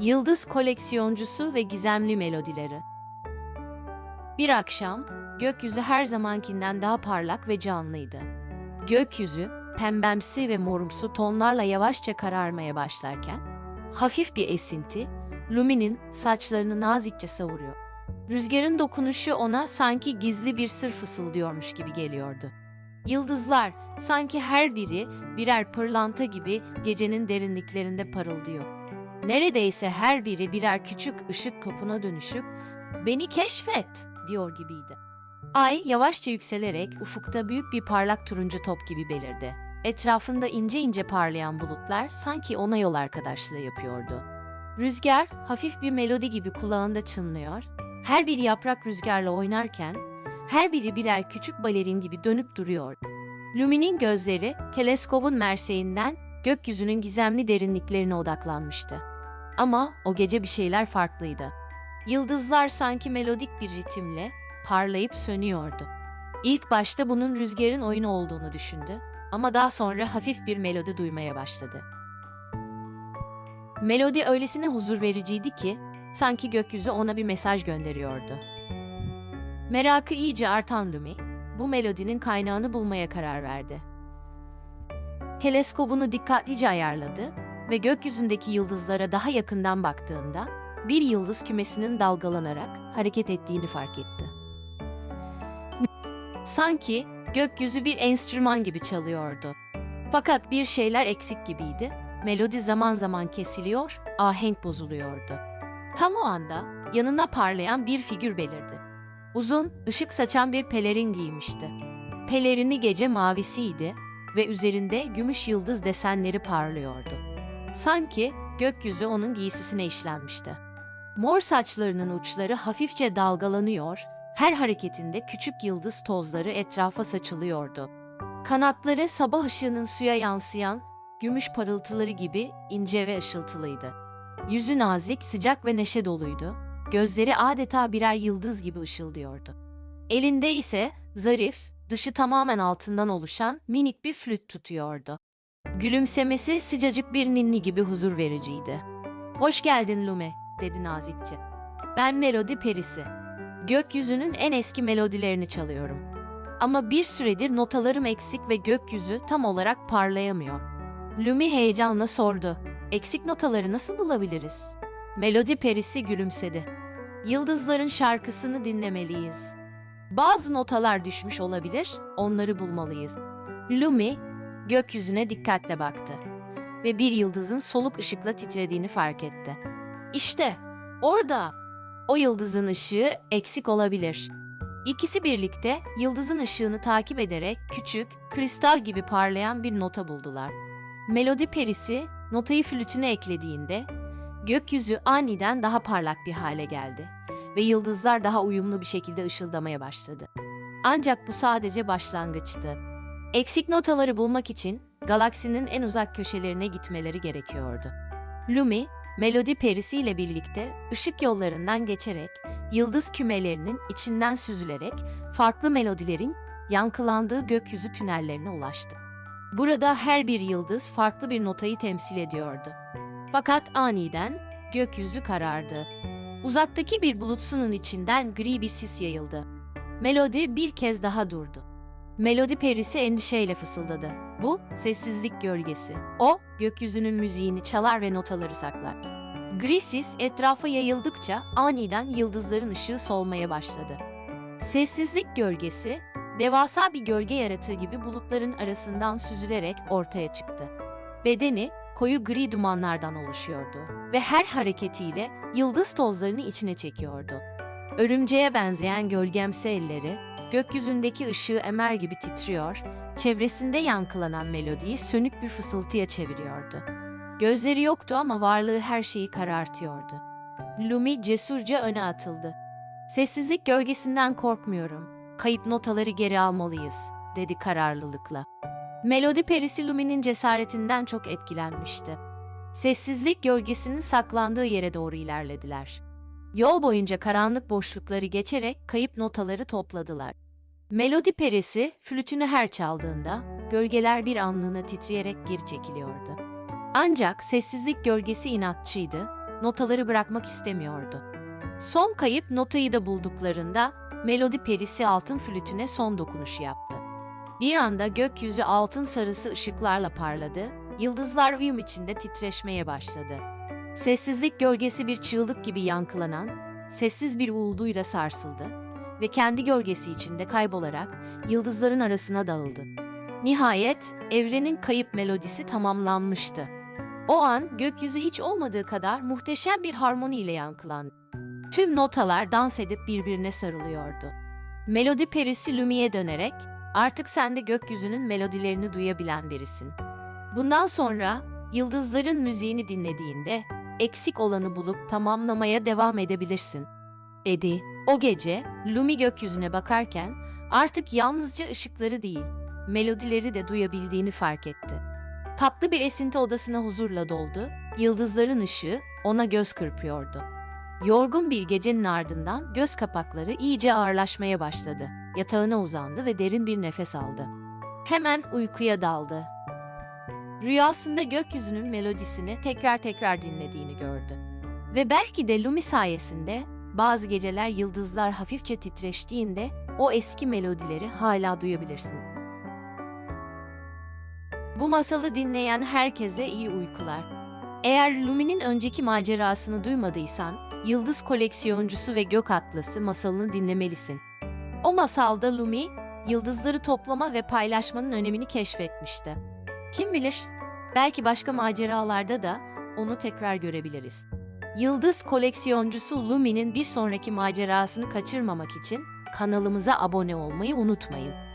Yıldız koleksiyoncusu ve gizemli melodileri. Bir akşam gökyüzü her zamankinden daha parlak ve canlıydı. Gökyüzü pembemsi ve morumsu tonlarla yavaşça kararmaya başlarken hafif bir esinti Lumi'nin saçlarını nazikçe savuruyor. Rüzgarın dokunuşu ona sanki gizli bir sır fısıldıyormuş gibi geliyordu. Yıldızlar sanki her biri birer pırlanta gibi gecenin derinliklerinde parıldıyor. Neredeyse her biri birer küçük ışık topuna dönüşüp "Beni keşfet." diyor gibiydi. Ay yavaşça yükselerek ufukta büyük bir parlak turuncu top gibi belirdi. Etrafında ince ince parlayan bulutlar sanki ona yol arkadaşlığı yapıyordu. Rüzgar hafif bir melodi gibi kulağında çınlıyor. Her bir yaprak rüzgarla oynarken her biri birer küçük balerin gibi dönüp duruyor. Lumi'nin gözleri teleskobun merseğinden gökyüzünün gizemli derinliklerine odaklanmıştı. Ama o gece bir şeyler farklıydı. Yıldızlar sanki melodik bir ritimle parlayıp sönüyordu. İlk başta bunun rüzgarın oyunu olduğunu düşündü ama daha sonra hafif bir melodi duymaya başladı. Melodi öylesine huzur vericiydi ki sanki gökyüzü ona bir mesaj gönderiyordu. Merakı iyice artan Lumi, bu melodinin kaynağını bulmaya karar verdi. Teleskobunu dikkatlice ayarladı ve gökyüzündeki yıldızlara daha yakından baktığında bir yıldız kümesinin dalgalanarak hareket ettiğini fark etti. Sanki gökyüzü bir enstrüman gibi çalıyordu. Fakat bir şeyler eksik gibiydi. Melodi zaman zaman kesiliyor, ahenk bozuluyordu. Tam o anda yanına parlayan bir figür belirdi. Uzun, ışık saçan bir pelerin giymişti. Pelerini gece mavisiydi ve üzerinde gümüş yıldız desenleri parlıyordu. Sanki gökyüzü onun giysisine işlenmişti. Mor saçlarının uçları hafifçe dalgalanıyor, her hareketinde küçük yıldız tozları etrafa saçılıyordu. Kanatları sabah ışığının suya yansıyan gümüş parıltıları gibi ince ve ışıltılıydı. Yüzü nazik, sıcak ve neşe doluydu. Gözleri adeta birer yıldız gibi ışıldıyordu. Elinde ise zarif, dışı tamamen altından oluşan minik bir flüt tutuyordu. Gülümsemesi sıcacık bir ninni gibi huzur vericiydi. Hoş geldin Lume, dedi nazikçe. Ben melodi perisi. Gökyüzünün en eski melodilerini çalıyorum. Ama bir süredir notalarım eksik ve gökyüzü tam olarak parlayamıyor. Lumi heyecanla sordu. Eksik notaları nasıl bulabiliriz? Melodi perisi gülümsedi. Yıldızların şarkısını dinlemeliyiz. Bazı notalar düşmüş olabilir, onları bulmalıyız. Lumi gökyüzüne dikkatle baktı ve bir yıldızın soluk ışıkla titrediğini fark etti. İşte orada. O yıldızın ışığı eksik olabilir. İkisi birlikte yıldızın ışığını takip ederek küçük, kristal gibi parlayan bir nota buldular. Melodi perisi notayı flütüne eklediğinde gökyüzü aniden daha parlak bir hale geldi ve yıldızlar daha uyumlu bir şekilde ışıldamaya başladı. Ancak bu sadece başlangıçtı. Eksik notaları bulmak için galaksinin en uzak köşelerine gitmeleri gerekiyordu. Lumi, melodi perisiyle birlikte ışık yollarından geçerek, yıldız kümelerinin içinden süzülerek farklı melodilerin yankılandığı gökyüzü tünellerine ulaştı. Burada her bir yıldız farklı bir notayı temsil ediyordu. Fakat aniden gökyüzü karardı. Uzaktaki bir bulutsunun içinden gri bir sis yayıldı. Melodi bir kez daha durdu. Melodi perisi endişeyle fısıldadı. Bu sessizlik gölgesi. O gökyüzünün müziğini çalar ve notaları saklar. Gri sis etrafa yayıldıkça aniden yıldızların ışığı solmaya başladı. Sessizlik gölgesi devasa bir gölge yaratığı gibi bulutların arasından süzülerek ortaya çıktı. Bedeni koyu gri dumanlardan oluşuyordu ve her hareketiyle yıldız tozlarını içine çekiyordu. Örümceğe benzeyen gölgemsi elleri gökyüzündeki ışığı emer gibi titriyor, çevresinde yankılanan melodiyi sönük bir fısıltıya çeviriyordu. Gözleri yoktu ama varlığı her şeyi karartıyordu. Lumi cesurca öne atıldı. Sessizlik gölgesinden korkmuyorum. Kayıp notaları geri almalıyız, dedi kararlılıkla. Melodi perisi Lumi'nin cesaretinden çok etkilenmişti. Sessizlik gölgesinin saklandığı yere doğru ilerlediler. Yol boyunca karanlık boşlukları geçerek kayıp notaları topladılar. Melodi perisi flütünü her çaldığında gölgeler bir anlığına titreyerek geri çekiliyordu. Ancak sessizlik gölgesi inatçıydı notaları bırakmak istemiyordu. Son kayıp notayı da bulduklarında melodi perisi altın flütüne son dokunuş yaptı. Bir anda gökyüzü altın sarısı ışıklarla parladı, yıldızlar uyum içinde titreşmeye başladı. Sessizlik gölgesi bir çığlık gibi yankılanan, sessiz bir uğulduyla sarsıldı ve kendi gölgesi içinde kaybolarak yıldızların arasına dağıldı. Nihayet evrenin kayıp melodisi tamamlanmıştı. O an gökyüzü hiç olmadığı kadar muhteşem bir harmoni ile yankılandı. Tüm notalar dans edip birbirine sarılıyordu. Melodi perisi Lumi'ye dönerek, artık sen de gökyüzünün melodilerini duyabilen birisin. Bundan sonra yıldızların müziğini dinlediğinde eksik olanı bulup tamamlamaya devam edebilirsin. Dedi. O gece Lumi gökyüzüne bakarken artık yalnızca ışıkları değil, melodileri de duyabildiğini fark etti. Tatlı bir esinti odasına huzurla doldu, yıldızların ışığı ona göz kırpıyordu. Yorgun bir gecenin ardından göz kapakları iyice ağırlaşmaya başladı. Yatağına uzandı ve derin bir nefes aldı. Hemen uykuya daldı. Rüyasında gökyüzünün melodisini tekrar tekrar dinlediğini gördü. Ve belki de Lumi sayesinde bazı geceler yıldızlar hafifçe titreştiğinde o eski melodileri hala duyabilirsin. Bu masalı dinleyen herkese iyi uykular. Eğer Lumi'nin önceki macerasını duymadıysan, Yıldız Koleksiyoncusu ve Gök Atlası masalını dinlemelisin. O masalda Lumi, yıldızları toplama ve paylaşmanın önemini keşfetmişti. Kim bilir, belki başka maceralarda da onu tekrar görebiliriz. Yıldız koleksiyoncusu Lumi'nin bir sonraki macerasını kaçırmamak için kanalımıza abone olmayı unutmayın.